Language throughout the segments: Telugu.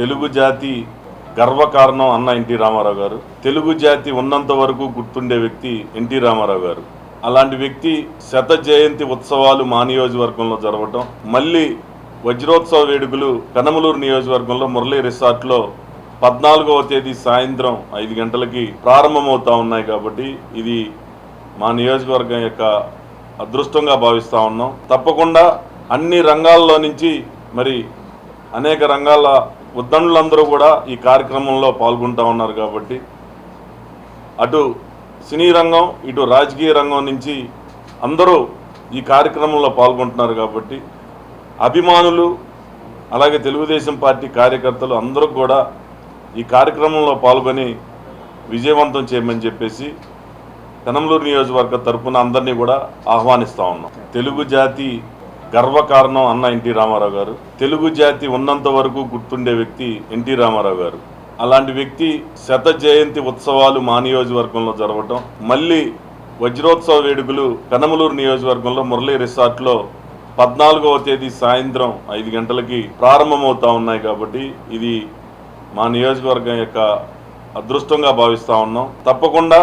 తెలుగు జాతి గర్వకారణం అన్న ఎన్టీ రామారావు గారు. తెలుగు జాతి ఉన్నంత వరకు గుర్తుండే వ్యక్తి ఎన్టీ రామారావు గారు. అలాంటి వ్యక్తి శత జయంతి ఉత్సవాలు మా నియోజకవర్గంలో జరగటం మళ్ళీ వజ్రోత్సవ వేడుకలు కనమలూరు నియోజకవర్గంలో మురళీ రిసార్ట్లో పద్నాలుగవ తేదీ సాయంత్రం ఐదు గంటలకి ప్రారంభమవుతా ఉన్నాయి కాబట్టి ఇది మా నియోజకవర్గం యొక్క అదృష్టంగా భావిస్తూ ఉన్నాం. తప్పకుండా అన్ని రంగాల్లో నుంచి మరి అనేక రంగాల ఉద్దండులందరూ కూడా ఈ కార్యక్రమంలో పాల్గొంటూ ఉన్నారు కాబట్టి అటు సినీ రంగం ఇటు రాజకీయ రంగం నుంచి అందరూ ఈ కార్యక్రమంలో పాల్గొంటున్నారు కాబట్టి అభిమానులు అలాగే తెలుగుదేశం పార్టీ కార్యకర్తలు అందరూ కూడా ఈ కార్యక్రమంలో పాల్గొని విజయవంతం చేయమని చెప్పేసి పెనంలూరు నియోజకవర్గ తరఫున అందరినీ కూడా ఆహ్వానిస్తూ ఉన్నాం. తెలుగు జాతి గర్వకారణం అన్న ఎన్టీ రామారావు గారు. తెలుగు జాతి ఉన్నంత వరకు గుర్తుండే వ్యక్తి ఎన్టీ రామారావు గారు. అలాంటి వ్యక్తి శత జయంతి ఉత్సవాలు మా నియోజకవర్గంలో జరగటం మళ్ళీ వజ్రోత్సవ వేడుకలు కనమలూరు నియోజకవర్గంలో మురళీ రిసార్ట్లో పద్నాలుగవ తేదీ సాయంత్రం ఐదు గంటలకి ప్రారంభమవుతా ఉన్నాయి కాబట్టి ఇది మా నియోజకవర్గం యొక్క అదృష్టంగా భావిస్తూ ఉన్నాం. తప్పకుండా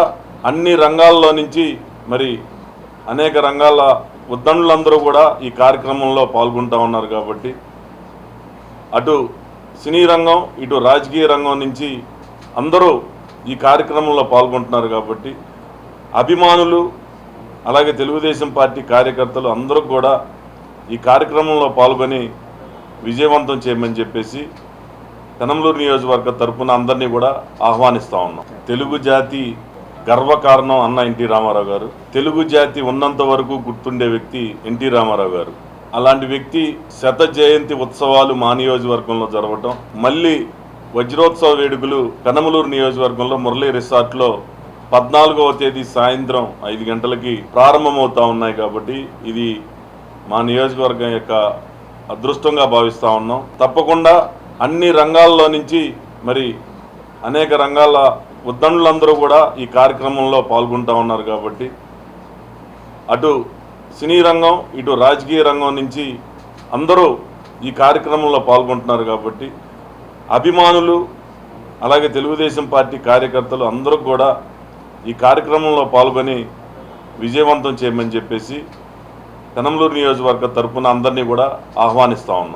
అన్ని రంగాల్లో నుంచి మరి అనేక రంగాల ఉద్దండులందరూ కూడా ఈ కార్యక్రమంలో పాల్గొంటూ ఉన్నారు కాబట్టి అటు సినీ రంగం ఇటు రాజకీయ రంగం నుంచి అందరూ ఈ కార్యక్రమంలో పాల్గొంటున్నారు కాబట్టి అభిమానులు అలాగే తెలుగుదేశం పార్టీ కార్యకర్తలు అందరూ కూడా ఈ కార్యక్రమంలో పాల్గొని విజయవంతం చేయమని చెప్పేసి పెనంలూరు నియోజకవర్గ తరఫున అందరినీ కూడా ఆహ్వానిస్తూ ఉన్నాం. తెలుగు జాతి గర్వకారణం అన్న ఎన్టీ రామారావు గారు. తెలుగు జాతి ఉన్నంత వరకు గుర్తుండే వ్యక్తి ఎన్టీ రామారావు గారు. అలాంటి వ్యక్తి శత జయంతి ఉత్సవాలు మా నియోజకవర్గంలో జరగటం మళ్ళీ వజ్రోత్సవ వేడుకలు కనమలూరు నియోజకవర్గంలో మురళీ రిసార్ట్లో పద్నాలుగవ తేదీ సాయంత్రం ఐదు గంటలకి ప్రారంభమవుతా ఉన్నాయి కాబట్టి ఇది మా నియోజకవర్గం యొక్క అదృష్టంగా భావిస్తూ ఉన్నాం. తప్పకుండా అన్ని రంగాల్లో నుంచి మరి అనేక రంగాల ఉద్దండులందరూ కూడా ఈ కార్యక్రమంలో పాల్గొంటూ ఉన్నారు కాబట్టి అటు సినీ రంగం ఇటు రాజకీయ రంగం నుంచి అందరూ ఈ కార్యక్రమంలో పాల్గొంటున్నారు కాబట్టి అభిమానులు అలాగే తెలుగుదేశం పార్టీ కార్యకర్తలు అందరూ కూడా ఈ కార్యక్రమంలో పాల్గొని విజయవంతం చేయమని చెప్పేసి పెనంలూరు నియోజకవర్గ తరఫున అందరినీ కూడా ఆహ్వానిస్తూ ఉన్నాం.